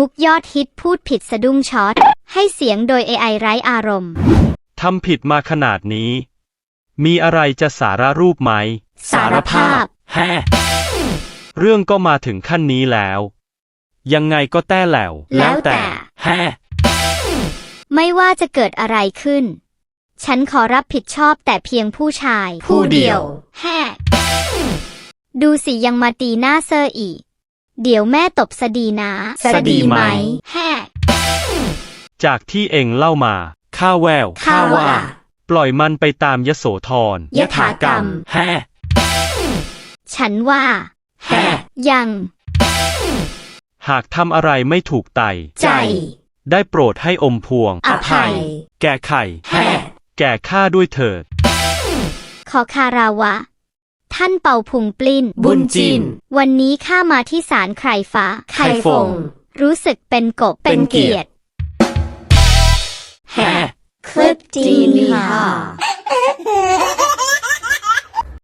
มุกยอดฮิตพูดผิดสะดุ้งช็อต ให้เสียงโดย AI ไร้อารมณ์ ทำผิดมาขนาดนี้ มีอะไรจะสารรูปไหม สารภาพ แฮ่เรื่องก็มาถึงขั้นนี้แล้ว ยังไงก็แต้แหล้วแล้วแต่ แฮ่ไม่ว่าจะเกิดอะไรขึ้น ฉันขอรับผิดชอบแต่เพียงผู้ชาย ผู้เดียว แฮ่ดูสิยังมาตีหน้าเซอร์อีก เดี๋ยวแม่ตบสดีนะสดีไหม แฮ่จากที่เองเล่ามา ข้าแวว ข้าว่า ปล่อยมันไปตามยโสธรยถากรรม แฮ่ฉันว่า แฮ่ยัง หากทำอะไรไม่ถูกไต ใจ ได้โปรดให้อมพวง อภัย แก่ไข่ แฮ่แก่ข้าด้วยเถิด ขอคาราวะ ท่านเป่าพุงปลิ้น บุญจิน วันนี้ข้ามาที่ศาลใครฟ้าไข่ฟง รู้สึกเป็นกบเป็นเกียรติแฮ่คลิปดีนี่ค่ะ